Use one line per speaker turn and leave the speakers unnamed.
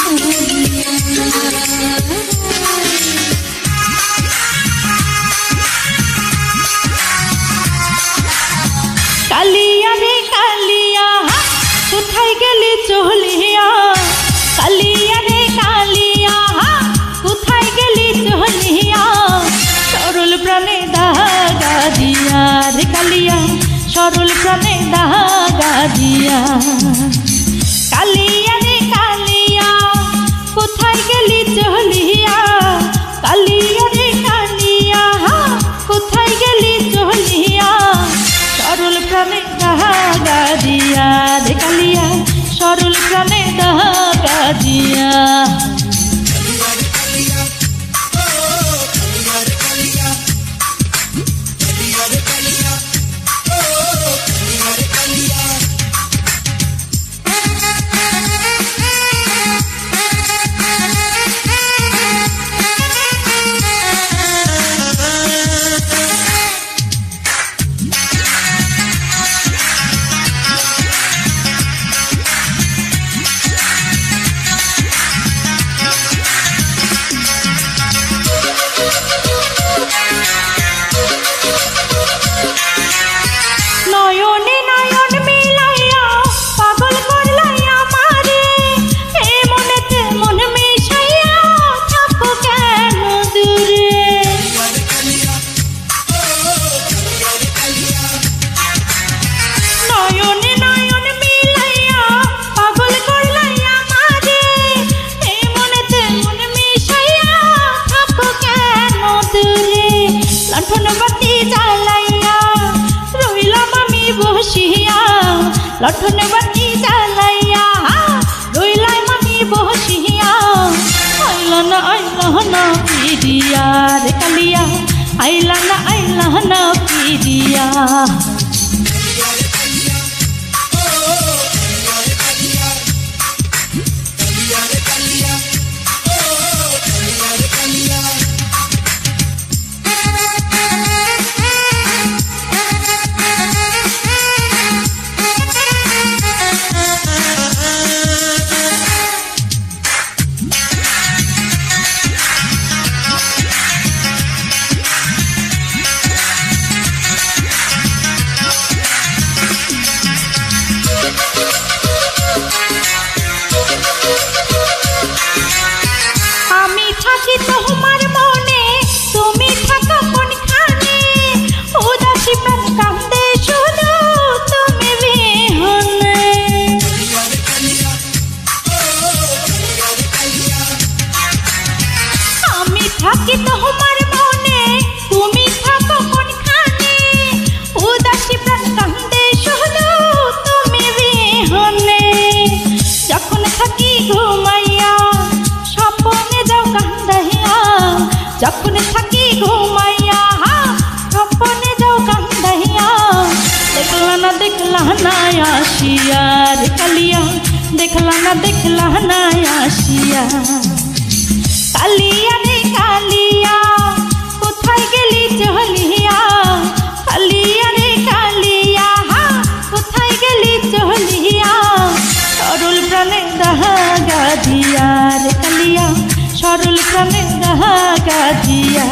কালিয়া লণ্ঠন বাতি জ্বালাইয়া রইলাম আমি বসিয়া আইলা না আইলা না পিরিয়া রে কালিয়া আইলা না আইলা না পিরিয়া থাকি তোমার মনে। তুমি থাকো কোনখানে? উদাসী প্রাণ কান্দে শুধু তুমি বিহনে। যখন থাকি ঘুমাইয়া, স্বপ্নে যাও কান্দাইয়া। যখন থাকি ঘুমাইয়া, স্বপ্নে যাও কান্দাইয়া। দেখলা না দেখলা না, আসিয়া। রে কালিয়া দেখলা না দেখলা না, আসিয়া। প্রাণে দাগা দিয়া রে কালিয়া সরল ক্রমে দাগা দিয়া